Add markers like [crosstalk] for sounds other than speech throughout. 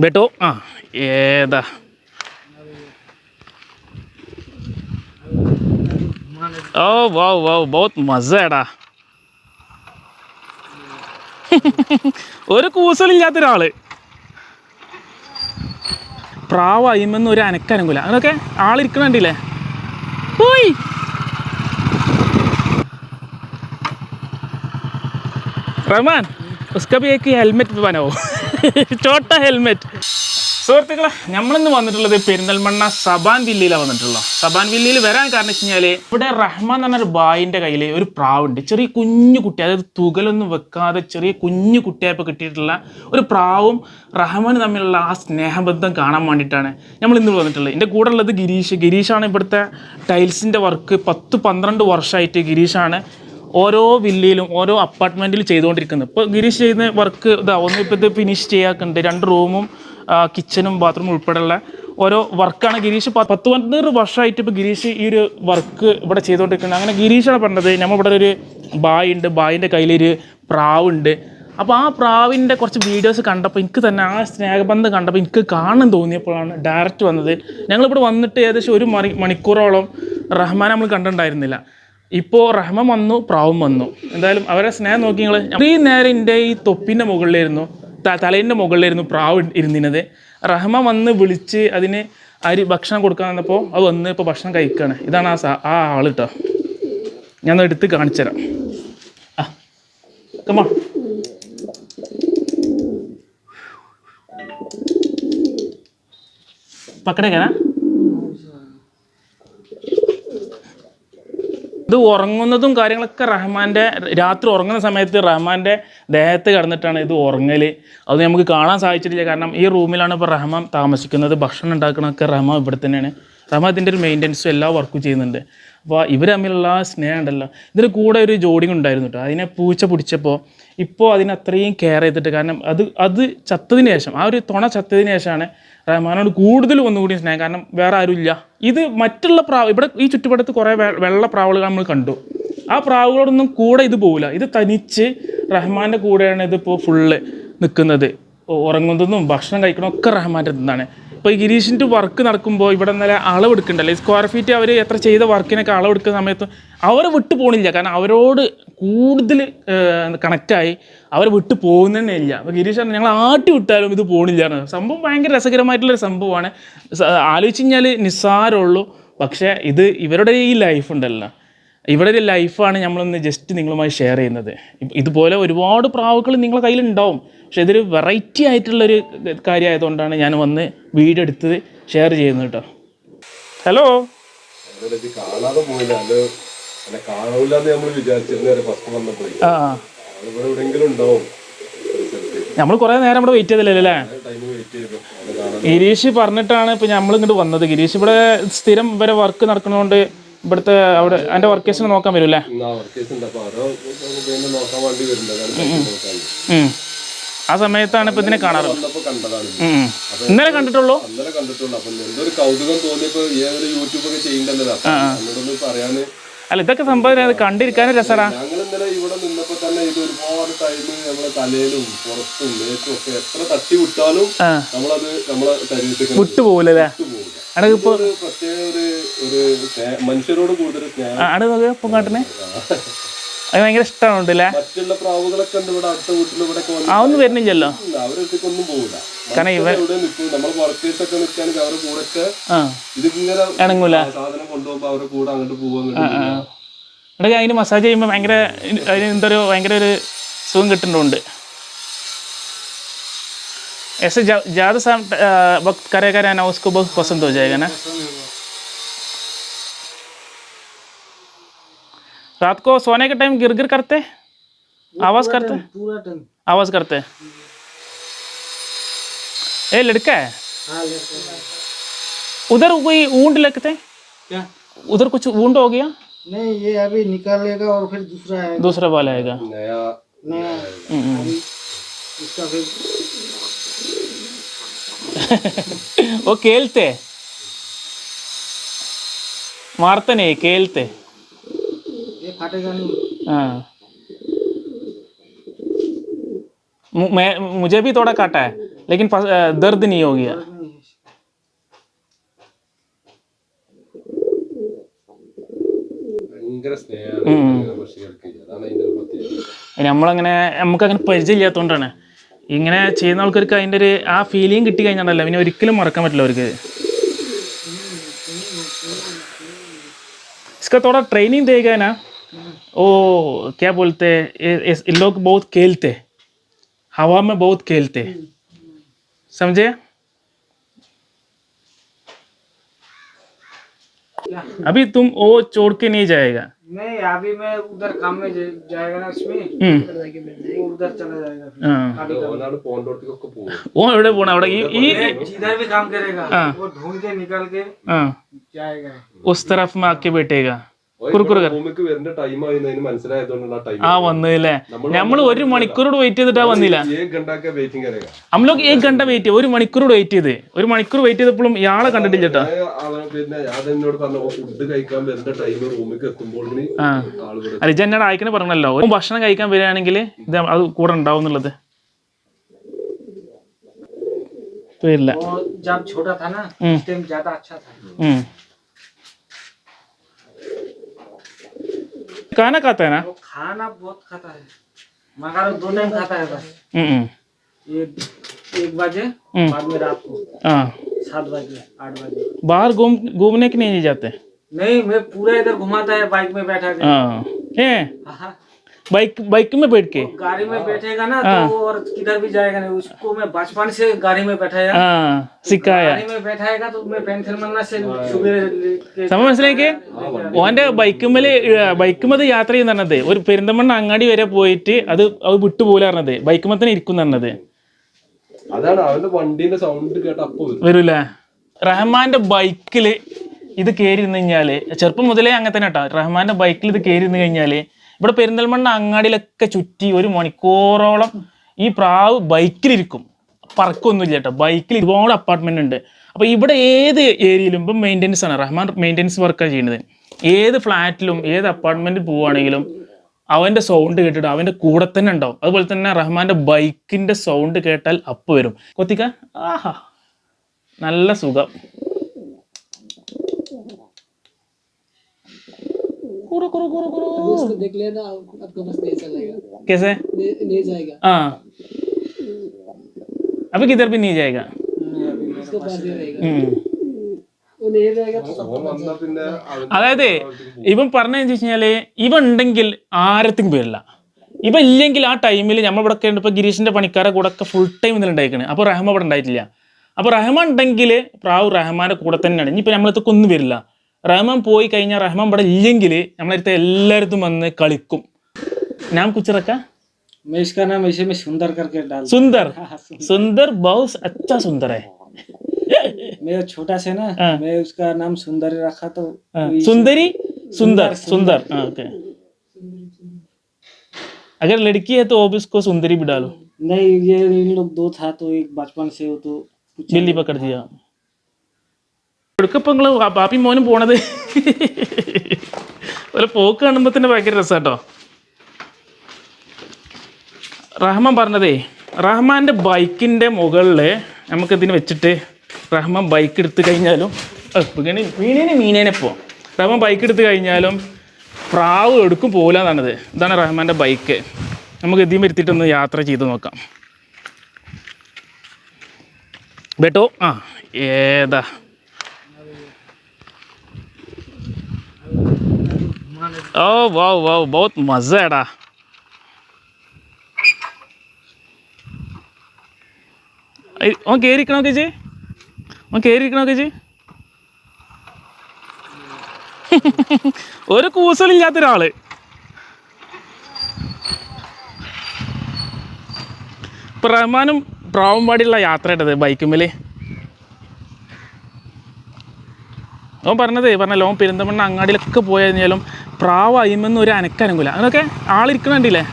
ബേട്ടോ? ആ ഏതാ? ഓ വാവ് വാവ് ബഹുത് മസേടാ. ഒരു കൂസലില്ലാത്ത ഒരാൾ പ്രാവ് അയിമെന്ന് ഒരു അനക്കനങ്കൂല അതൊക്കെ ആളിരിക്കണണ്ടില്ലേ പോയി. റഹ്മാൻ ഉസ്കബിയേക്ക് ഹെൽമെറ്റ് പോവാനാവോ? ചോട്ട ഹെൽമെറ്റ് സുഹൃത്തുക്കളെ നമ്മളിന്ന് വന്നിട്ടുള്ളത് പെരിന്തൽമണ്ണ സബാൻ വില്ലയിലാണ് വന്നിട്ടുള്ളത് സബാൻ വില്ലയിൽ വരാൻ കാരണം വെച്ച് കഴിഞ്ഞാൽ ഇവിടെ റഹ്മാൻ എന്ന് പറഞ്ഞൊരു ബായിന്റെ കയ്യിൽ ഒരു പ്രാവുണ്ട്. ചെറിയ കുഞ്ഞു കുട്ടി അതായത് തുകലൊന്നും വെക്കാതെ ചെറിയ കുഞ്ഞു കുട്ടിയായപ്പോൾ കിട്ടിയിട്ടുള്ള ഒരു പ്രാവും റഹ്മാൻ തമ്മിലുള്ള ആ സ്നേഹബന്ധം കാണാൻ വേണ്ടിയിട്ടാണ് നമ്മൾ ഇന്ന് വന്നിട്ടുള്ളത്. എന്റെ കൂടെ ഉള്ളത് ഗിരീഷ്. ഗിരീഷാണ് ഇവിടുത്തെ ടൈൽസിന്റെ വർക്ക്. പത്ത് പന്ത്രണ്ട് വർഷമായിട്ട് ഗിരീഷാണ് ഓരോ വില്ലയിലും ഓരോ അപ്പാർട്ട്മെന്റിലും ചെയ്തുകൊണ്ടിരിക്കുന്നത്. ഇപ്പോൾ ഗിരീഷ് ചെയ്യുന്ന വർക്ക് ഇതാ ഒന്ന് ഇപ്പോൾ ഇത് ഫിനിഷ് ചെയ്യാക്കുന്നുണ്ട്. രണ്ട് റൂമും കിച്ചണും ബാത്റൂമും ഉൾപ്പെടെയുള്ള ഓരോ വർക്കാണ് ഗിരീഷ്. പത്ത് പന്ത്രണ്ട് വർഷമായിട്ട് ഇപ്പോൾ ഗിരീഷ് ഈ ഒരു വർക്ക് ഇവിടെ ചെയ്തുകൊണ്ടിരിക്കുന്നത് അങ്ങനെ ഗിരീഷാണ് പറഞ്ഞത് നമ്മൾ ഇവിടെ ഒരു ബായ് ഉണ്ട്. ബായിന്റെ കയ്യിലൊരു പ്രാവുണ്ട്. അപ്പോൾ ആ പ്രാവിന്റെ കുറച്ച് വീഡിയോസ് കണ്ടപ്പോൾ എനിക്ക് തന്നെ ആ സ്നേഹബന്ധം കണ്ടപ്പോൾ എനിക്ക് കാണാൻ തോന്നിയപ്പോഴാണ് ഡയറക്റ്റ് വന്നത്. ഞങ്ങളിവിടെ വന്നിട്ട് ഏകദേശം ഒരു മണി മണിക്കൂറോളം റഹ്മാൻ നമ്മൾ കണ്ടിട്ടുണ്ടായിരുന്നില്ല. ഇപ്പോൾ റഹ്മം വന്നു പ്രാവും വന്നു. എന്തായാലും അവരെ സ്നേഹം നോക്കി നിങ്ങൾ ഇത്രയും നേരം എന്റെ ഈ തൊപ്പിന്റെ മുകളിലായിരുന്നു തലേന്റെ മുകളിലായിരുന്നു പ്രാവ് ഇരുന്നിരുന്നത്. റഹ്മ വന്ന് വിളിച്ച് അതിന് അരി ഭക്ഷണം കൊടുക്കാൻ വന്നപ്പോൾ അത് വന്ന് ഇപ്പോൾ ഭക്ഷണം കഴിക്കുകയാണ്. ഇതാണ് ആ ആ ആൾ കേട്ടോ ഞാൻ എടുത്ത് കാണിച്ചു തരാം. ആ കമാ പക്കടേക്കാനാ ഇത് ഉറങ്ങുന്നതും കാര്യങ്ങളൊക്കെ റഹ്മാന്റെ രാത്രി ഉറങ്ങുന്ന സമയത്ത് റഹ്മാന്റെ ദേഹത്ത് കിടന്നിട്ടാണ് ഇത് ഉറങ്ങൽ അത് നമുക്ക് കാണാൻ സാധിച്ചിട്ടില്ല. കാരണം ഈ റൂമിലാണ് ഇപ്പോൾ റഹ്മാൻ താമസിക്കുന്നത്. ഭക്ഷണം ഉണ്ടാക്കണമൊക്കെ റഹ്മാൻ ഇവിടെ തന്നെയാണ്. റഹ്മാൻ ഇതിന്റെ ഒരു മെയിന്റനൻസും എല്ലാ വർക്കും ചെയ്യുന്നുണ്ട്. അപ്പോൾ ഇവർ തമ്മിലുള്ള സ്നേഹം ഉണ്ടല്ലോ. ഇതിന് കൂടെ ഒരു ജോഡിങ് ഉണ്ടായിരുന്നു കേട്ടോ. അതിനെ പൂച്ച പിടിച്ചപ്പോൾ ഇപ്പോൾ അതിനത്രയും കെയർ ചെയ്തിട്ട് കാരണം അത് അത് ചത്തതിന് ശേഷം ആ ഒരു തുണ ചത്തതിന് ശേഷമാണ് റഹ്മാനോട് കൂടുതൽ ഒന്നുകൂടി സ്നേഹം. കാരണം വേറെ ആരും ഇല്ല. ഇത് മറ്റുള്ള പ്രാവ് ഇവിടെ ഈ ചുറ്റുപാടത്ത് കുറേ വെള്ള പ്രാവുകൾ നമ്മൾ കണ്ടു. ആ പ്രാവുകളോടൊന്നും കൂടെ ഇത് പോവില്ല. ഇത് തനിച്ച് റഹ്മാന്റെ കൂടെയാണ് ഇതിപ്പോൾ ഫുള്ള് നിൽക്കുന്നത് ഉറങ്ങുന്നതും ഭക്ഷണം കഴിക്കണം ഒക്കെ റഹ്മാന്റെ നിന്നാണ് ഇപ്പോൾ ഈ ഗിരീഷിന്റെ വർക്ക് നടക്കുമ്പോൾ ഇവിടെ നല്ല അളവെടുക്കണ്ടല്ലോ സ്ക്വയർ ഫീറ്റ് അവർ എത്ര ചെയ്ത വർക്കിനൊക്കെ അളവെടുക്കുന്ന സമയത്ത് അവർ വിട്ടു പോകണില്ല കാരണം അവരോട് കൂടുതൽ കണക്റ്റായി അവർ വിട്ടു പോകുന്നതന്നെ ഇല്ല. അപ്പോൾ ഗിരീഷ് പറഞ്ഞു, ഞങ്ങൾ ആട്ടി വിട്ടാലും ഇത് പോകണില്ല എന്ന്." സംഭവം ഭയങ്കര രസകരമായിട്ടുള്ളൊരു സംഭവമാണ്. ആലോചിച്ച് കഴിഞ്ഞാൽ നിസ്സാരമുള്ളൂ. പക്ഷേ ഇത് ഇവരുടെ ഈ ലൈഫ് ഉണ്ടല്ലോ. ഇവിടെ ഒരു ലൈഫാണ് നമ്മളൊന്ന് ജസ്റ്റ് നിങ്ങളുമായി ഷെയർ ചെയ്യുന്നത്. ഇതുപോലെ ഒരുപാട് പ്രാവുകൾ നിങ്ങളുടെ കയ്യിലുണ്ടാവും. പക്ഷേ ഇതൊരു വെറൈറ്റി ആയിട്ടുള്ളൊരു കാര്യമായതുകൊണ്ടാണ് ഞാൻ വന്ന് വീഡിയോ എടുത്ത് ഷെയർ ചെയ്യുന്നത് കേട്ടോ. ഹലോ അല്ല കാണൂലെന്ന് നമ്മൾ വിചാരിച്ചിരുന്ന ഫസ്റ്റ് വന്നപ്പോഴേ. ആ ഇവിടെ എവിടെയെങ്കിലും ഉണ്ടാവും. നമ്മൾ കുറേ നേരം ഇവിടെ വെയിറ്റ് ചെയ്തില്ലല്ലേ ഗിരീഷ് പറഞ്ഞിട്ടാണ് ഇപ്പം നമ്മൾ ഇങ്ങോട്ട് വന്നത്. ഗിരീഷ് ഇവിടെ സ്ഥിരം ഇവരെ വർക്ക് നടക്കുന്നതുകൊണ്ട് ഇവിടുത്തെ അവിടെ എന്റെ വർക്കേഴ്സിനെ നോക്കാൻ വരും അല്ലേ? ഇന്ന് ആ സമയത്താണ് ഇപ്പൊ ഇതിനെ കാണാറ്. ഇന്നലെ കണ്ടിട്ടുള്ളൂ. അന്നലെ കണ്ടിട്ടുള്ളൂ. അപ്പൊ എന്തൊരു കൗതുകം തോന്നിയപ്പോ ഏതൊരു യൂട്യൂബ് ഒക്കെ ചെയ്യണ്ടല്ലോ. പറയാന് അല്ല ഇതൊക്കെ സംഭവം അത് കണ്ടിരിക്കാനും രസടാ ഞങ്ങൾ ഇന്നലെ ഇവിടെ നിന്നപ്പോ തന്നെ ഇത് ഒരുപാട് ടൈം നമ്മളെ തലയിലും പുറത്തും മേത്തും ഒക്കെ എത്ര തട്ടി വിട്ടാലും ആ. നമ്മളത് നമ്മളെ ശരീരത്തിൽ വിട്ടുപോകില്ലല്ലേ പോകില്ല അവിടെ ഇപ്പോൾ ഒരു പ്രത്യേക ഒരു ഒരു സ്നേ- മനുഷ്യരോട് കൂടുതൽ സ്നേഹം. അവിടെ നോക്ക് പൂങ്കാട്ടിനെ അത് ഭയങ്കര ഇഷ്ടമുണ്ട് അല്ലേ മറ്റുള്ള പ്രാവുകളൊക്കെ ഉണ്ട് ഇവിടെ അടുത്ത വീട്ടിൽ ഇവിടെ ഒക്കെ ആ ഒന്നും വരുന്നില്ലല്ലോ വന്നിട്ടുണ്ട് അവരൊക്കെ ഒന്നും പോകില്ല കാരണം ഇവ ഇവിടെ നിൽക്കും നമ്മളെ വർക്കേഴ്സ് ഒക്കെ നിൽക്കുകയാണെങ്കിൽ അവരുടെ കൂടെ ഒക്കെ ആ ഇതിങ്ങനെ ഇണങ്ങൂല സാധനം കൊണ്ടുപോകുമ്പോ അവരുടെ കൂടെ അങ്ങോട്ട് പോകും അങ്ങോട്ട് ആ ഇവിടെ അതിന് മസാജ് ചെയ്യുമ്പോൾ ഭയങ്കര അതിന് എന്തൊരു ഭയങ്കര ഒരു സുഖം കിട്ടുന്നുണ്ട് ऐसे जा- ज़्यादा सा अ, वक्त करेगा रहना उसको बहुत पसंद हो जाएगा ना रात को सोने के टाइम गिर गिर करते आवाज़ करते पूरा आवाज़ करते ए लड़का है? हाँ लेते हैं। उधर कोई ऊँट लगते क्या? उधर कुछ ऊँट हो गया? नहीं ये अभी निकालेगा और फिर दूसरा आएगा। दूसरा वाला आएगा। നയാ नया। हम्म, इसका फिर [laughs] वो खेलते मारते नहीं खेलते हाँ मु- मैं मुझे भी थोड़ा काटा है लेकिन फस- अ, दर्द नहीं हो गया नहीं है। ഭയങ്കര സ്നേഹമാണ് പക്ഷികൾക്ക് അതാണ് അതിന്റെ ഒരു പ്രത്യേകത നമ്മളങ്ങനെ നമുക്കങ്ങനെ പരിചയമില്ലാത്തതുകൊണ്ടാണ് ഇങ്ങനെ ചെയ്യുന്ന ആൾക്കാർക്ക് അതിൻ്റെ ഒരു ആ ഫീലിംഗ് കിട്ടി കഴിഞ്ഞാണല്ലോ പിന്നെ ഒരിക്കലും മറക്കാൻ പറ്റില്ല അവർക്ക് इसका थोड़ा ट्रेनिंग देगा ना वो क्या बोलते हैं? लोग बहुत खेलते। हवा में बहुत खेलते। हम्म, हम्म। समझे? अभी तुम वो छोड़ के नहीं जाएगा। नहीं अभी मैं उधर काम में जाएगा ना हम्म। उधर चला जाएगा हाँ। तो- वो उधर बोना ये जिधर भी काम करेगा। हाँ। वो ढूंढ के निकल के हाँ। जाएगा। उस तरफ़ में आके बैठेगा। ഭൂമിക്ക് വരുന്ന ടൈം ആയിരുന്നതിന് മനസ്സിലായതുകൊണ്ടാണ് ആ ടൈം ആ വന്നില്ലേ നമ്മൾ ഒരു മണിക്കൂറോട് വെയിറ്റ് ചെയ്തിട്ടാ വന്നില്ല ഏക് ഗണ്ടാക്ക വെയിറ്റിംഗ് കരേഗ हम लोग एक घंटा വെയിറ്റ് ചെയ്തു ഒരു മണിക്കൂറോട് വെയിറ്റ് ചെയ്ത് ഒരു മണിക്കൂർ വെയിറ്റ് ചെയ്തപ്പോഴും ഇയാളെ കണ്ടിട്ടില്ല കേട്ടോ അവൻ പിന്നെ ഞാൻ എന്നോട് പറഞ്ഞ ഫുഡ് കഴിക്കാൻ വരുന്ന ടൈം റൂമിലേക്ക് എത്തുമ്പോൾ ആ ആളുകൾ അല്ല ഇജ്ജ് എന്നോട് അയക്കണ പറഞ്ഞല്ലോ ഒരു ഭക്ഷണം കഴിക്കാൻ വരികയാണെങ്കിൽ ഇത് അത് കൂടെ ഉണ്ടാവും എന്നുള്ളത് വരില്ല वो जब छोटा था ना हम्म। उस टाइम ज्यादा अच्छा था खाना खाता है ना? वो खाना बहुत खाता है। मगर दो टाइम खाता है बस। ഉം, ഉം. एक एक बजे हम्म। बाद में रात को। हाँ। सात बजे आठ बजे। बाहर घूम घूमने के नहीं जाते? नहीं मैं पूरा इधर घुमाता है बाइक में बैठा के। हाँ, बाइक बाइक में बैठ के गाड़ी में बैठेगा ना हाँ। तो वो और किधर भी जाएगा नहीं उसको मैं बचपन से गाड़ी में बैठाया हाँ सिखाया गाड़ी में बैठाएगा तो मैं पेंसिल मरना से सुबह लेके സംഭവം മനസ്സിലാക്കിയേ ഓന്റെ ബൈക്കുമ്മല് ബൈക്കുമ്മത് യാത്ര ചെയ്യുന്ന പറഞ്ഞത് ഒരു പെരിന്തമണ്ണ അങ്ങാടി വരെ പോയിട്ട് അത് അത് വിട്ടുപോലെ പറഞ്ഞത് ബൈക്കുമ്മ തന്നെ ഇരിക്കും പറഞ്ഞത് അതാണ് അവന്റെ വണ്ടീന്റെ സൗണ്ട് കേട്ട അപ്പൊ വരും വരൂല റഹ്മാന്റെ ബൈക്കില് ഇത് കയറി ഇരുന്ന് കഴിഞ്ഞാല് ചെറുപ്പം മുതലേ അങ്ങനെ തന്നെ കേട്ടോ റഹ്മാന്റെ ബൈക്കിൽ ഇത് കയറി ഇരുന്ന് കഴിഞ്ഞാല് ഇവിടെ പെരിന്തൽമണ്ണ അങ്ങാടിയിലൊക്കെ ചുറ്റി ഒരു മണിക്കൂറോളം ഈ പ്രാവ് ബൈക്കിലിരിക്കും. പറക്കൊന്നുമില്ല കേട്ടോ. ബൈക്കിൽ ഒരുപാട് അപ്പാർട്ട്മെന്റ് ഉണ്ട്. അപ്പോൾ ഇവിടെ ഏത് ഏരിയയിലും ഇപ്പം മെയിന്റെനൻസ് ആണ്. റഹ്മാൻ മെയിന്റെനൻസ് വർക്കാണ് ചെയ്യുന്നത്. ഏത് ഫ്ലാറ്റിലും ഏത് അപ്പാർട്ട്മെന്റിൽ പോവുകയാണെങ്കിലും അവന്റെ സൗണ്ട് കേട്ടിട്ട് അവന്റെ കൂടെ തന്നെ ഉണ്ടാവും. അതുപോലെ തന്നെ റഹ്മാന്റെ ബൈക്കിന്റെ സൗണ്ട് കേട്ടാൽ അപ്പ് വരും. കൊത്തിക്ക? ആഹാ. നല്ല സുഖം. കുറു കുറു കുറു കുറു उसको देख लेना आप- आपको बस नहीं चलेगा कैसे नहीं नहीं जाएगा हाँ अभी किधर भी नहीं जाएगा उसको पास ही रहेगा ഉം. वो नहीं रहेगा तो ഓൻ വന്നാ പിന്നെ അവൻ അതായത് ഇവൻ പറഞ്ഞതെന്ന് വെച്ച് കഴിഞ്ഞാല് ഇവ ഉണ്ടെങ്കിൽ ആരത്തും പേരില്ല ഇവ ഇല്ലെങ്കിൽ ആ ടൈമിൽ നമ്മളിവിടെ ഒക്കെ ഇപ്പൊ ഗിരീഷിന്റെ പണിക്കാരെ കൂടെ ഒക്കെ ഫുൾ ടൈം ഇതിൽ ഉണ്ടായിക്കണ് അപ്പൊ റഹ്മ ഇവിടെ ഉണ്ടായിട്ടില്ല അപ്പൊ റഹ്മാൻ ഉണ്ടെങ്കിൽ പ്രാവ് റഹ്മാന്റെ കൂടെ തന്നെയാണ് ഇനിയിപ്പോ നമ്മളടുത്തൊക്കെ ഒന്നും വരില്ല റഹ്മാൻ പോയി കഴിഞ്ഞാൽ റഹ്മാൻ ഇവിടെ ഇല്ലെങ്കിൽ നമ്മളടുത്ത് എല്ലായിടത്തും വന്ന് കളിക്കും ഞാൻ കുച്ചിറക്ക मैं इसका नाम ऐसे में सुंदर करके डाल സുന്ദർ സുന്ദർ ബഹുസ് അച്ഛാ സുന്ദർ है मेरा छोटा से ना हाँ। मैं उसका नाम सुंदर रखा तो हाँ, सुंदरी सुंदर सुंदर हाँ ओके अगर लड़की है तो वो भी उसको सुंदरी भी डालो नहीं ये इन लोग दो था तो एक बचपन से हो तो कुछ ബില്ലി പക്കർ എവിടേക്ക് ഇപ്പം നിങ്ങൾ ബാപ്പി മോനും പോണത്. ഒരു പോക്ക് കാണുമ്പോൾ തന്നെ ഭയങ്കര രസമാട്ടോ റഹ്മാൻ പറഞ്ഞതേ റഹ്മാന്റെ ബൈക്കിന്റെ മുകളിൽ നമുക്കിതിന് വെച്ചിട്ട് റഹ്മാൻ ബൈക്ക് എടുത്തു കഴിഞ്ഞാലും മീനേനെ മീനേനെ പോവാം റഹ്മാൻ ബൈക്ക് എടുത്തു കഴിഞ്ഞാലും പ്രാവ് എടുക്കും പോകില്ല എന്നാണിത്. ഇതാണ് റഹ്മാന്റെ ബൈക്ക്. നമുക്ക് ഇതിൽ വരുത്തിയിട്ടൊന്ന് യാത്ര ചെയ്ത് നോക്കാം. ബേട്ടോ ആ ഏതാ? ഓ വാ വാ बहुत मजा है डा ഓൻ കയറിക്കണോ ചേച്ചി ഓൻ കയറിക്കണോ ചേച്ചി ഒരു കൂസലില്ലാത്ത ഒരാള് ഇപ്പൊ റഹ്മാനും പ്രാവമ്പാടിയുള്ള യാത്രയുടേത് ബൈക്കുമ്മേല് അവൻ പറഞ്ഞത് പറഞ്ഞല്ലോ അവൻ പെരിന്തമണ്ണ അങ്ങാടിയിലൊക്കെ പോയി കഴിഞ്ഞാലും പ്രാവ് അയിമെന്ന് ഒരു അനക്കനങ്കൂല. അങ്ങനെയൊക്കെ ആളിരിക്കണണ്ടില്ലേ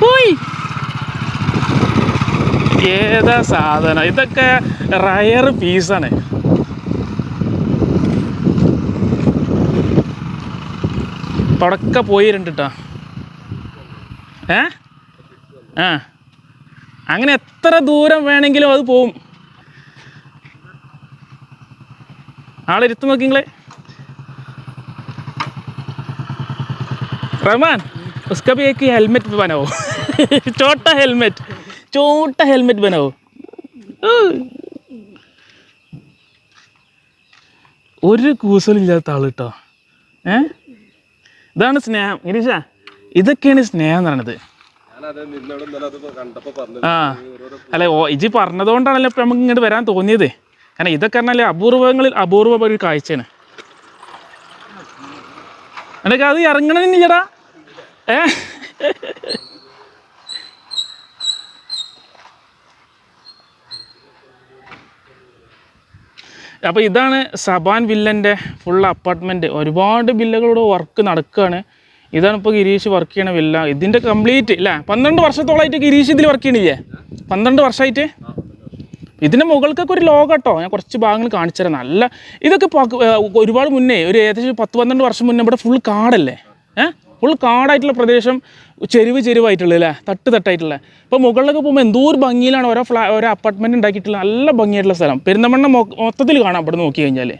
പോയി. ഏതാ സാധനം? ഇതൊക്കെ റയർ പീസാണ് തുടക്ക പോയി രണ്ടിട്ടാ ഏ? ആ. അങ്ങനെ എത്ര ദൂരം വേണമെങ്കിലും അത് പോവും. ആളിരുത്തു നോക്കി നിങ്ങളെ रहमान उसका भी एक ही हेलमेट बनाओ छोटा हेलमेट छोटा हेलमेट बनाओ ഒരു കൂസലില്ലാത്ത ആള് കേട്ടോ ഏ ഇതാണ് സ്നേഹം ഗിരീഷ ഇതൊക്കെയാണ് സ്നേഹം എന്ന് പറയണത് ഞാനത് നിന്നോട് ഇന്നലെ അത് കണ്ടപ്പോ പറഞ്ഞു ആ അല്ല ഓ ഇജി പറഞ്ഞതുകൊണ്ടാണല്ലോ ഇപ്പം നമുക്ക് ഇങ്ങോട്ട് വരാൻ തോന്നിയത് കാരണം ഇതൊക്കെ പറഞ്ഞാൽ അപൂർവങ്ങളിൽ അപൂർവ ഒരു കാഴ്ചയാണ് എനിക്ക് അത് ഇറങ്ങണമെന്നില്ലടാ അപ്പോൾ ഇതാണ് സബാൻ വില്ലന്റെ ഫുൾ അപ്പാർട്ട്മെന്റ് ഒരുപാട് വില്ലകളുടെ വർക്ക് നടക്കുകയാണ് ഇതാണ് ഇപ്പോൾ ഗിരീഷ് വർക്ക് ചെയ്യണ വില്ല. ഇതിന്റെ കംപ്ലീറ്റ് ഇല്ല? പന്ത്രണ്ട് വർഷത്തോളമായിട്ട് ഗിരീഷ് ഇതിൽ വർക്ക് ചെയ്യണില്ലേ? പന്ത്രണ്ട് വർഷമായിട്ട് ഇതിന്റെ മുകൾക്കൊക്കെ ഒരു ലോകം കേട്ടോ ഞാൻ കുറച്ച് ഭാഗങ്ങൾ കാണിച്ചു തരാം. നല്ല ഇതൊക്കെ ഒരുപാട് മുന്നേ ഒരു ഏകദേശം പത്ത് പന്ത്രണ്ട് വർഷം മുന്നേ ഇവിടെ ഫുൾ കാടല്ലേ? ഏഹ് ഫുൾ കാടായിട്ടുള്ള പ്രദേശം ചെരുവ് ചെരുവായിട്ടുള്ളത് അല്ലേ തട്ട് തട്ടായിട്ടുള്ളത് അപ്പോൾ മുകളിലൊക്കെ പോകുമ്പോൾ എന്തോ ഒരു ഭംഗിയിലാണ് ഓരോ ഫ്ലാ ഓരോ അപ്പാർട്ട്മെന്റ് ഉണ്ടാക്കിയിട്ടുള്ള നല്ല ഭംഗിയായിട്ടുള്ള സ്ഥലം. പെരുന്തമണ്ണ മൊത്തത്തിൽ കാണാം ഇവിടെ നോക്കി കഴിഞ്ഞാൽ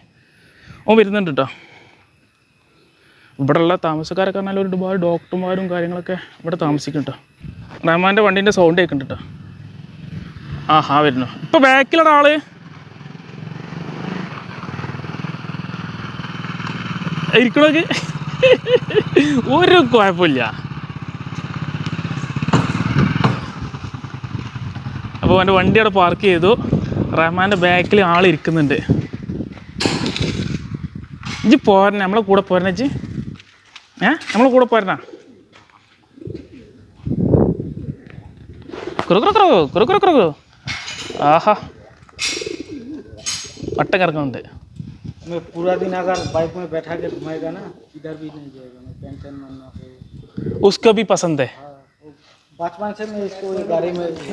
ഓ വരുന്നുണ്ട് കേട്ടോ ഇവിടെയുള്ള താമസക്കാരൊക്കെ പറഞ്ഞാൽ ഒരുപാട് ഡോക്ടർമാരും കാര്യങ്ങളൊക്കെ ഇവിടെ താമസിക്കും കേട്ടോ റഹ്മാന്റെ വണ്ടീന്റെ സൗണ്ട് കേൾക്കുന്നുണ്ട് കേട്ടോ ആ ഹാ വരുന്നു. ഇപ്പോൾ ബാക്കിലുള്ള ആൾ. ഇരിക്കണോക്ക്? ഒരു കുഴപ്പമില്ല. അപ്പോൾ എന്റെ വണ്ടി അവിടെ പാർക്ക് ചെയ്തു. റഹ്മാന്റെ ബാക്കിൽ ആൾ ഇരിക്കുന്നുണ്ട്. ഇജ്ജ് പോരണ നമ്മളെ കൂടെ പോരണ ഇജ്ജ്. ഏ? നമ്മളെ കൂടെ പോരണ. കുറുക്കുറക്കുറോ കുറു കുറു കുറു കുറു കുറു. ആഹാ. വട്ടം കറങ്ങുന്നുണ്ട്. मैं पूरा दिन अगर बाइक में बैठा के घुमाएगा ना इधर भी नहीं जाएगा मैं टेंशन में ना हो। उसका भी पसंद है। हाँ,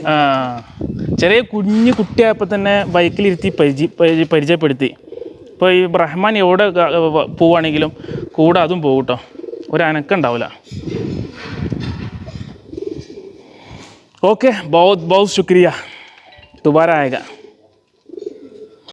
हाँ। चले कुंज कुट्टी आप तने तो बाइक पड़ती। ब्रह्मा एवड पे कूड़ा अदूटो और अनकूल ओके बहुत बहुत शुक्रिया। दोबारा आएगा।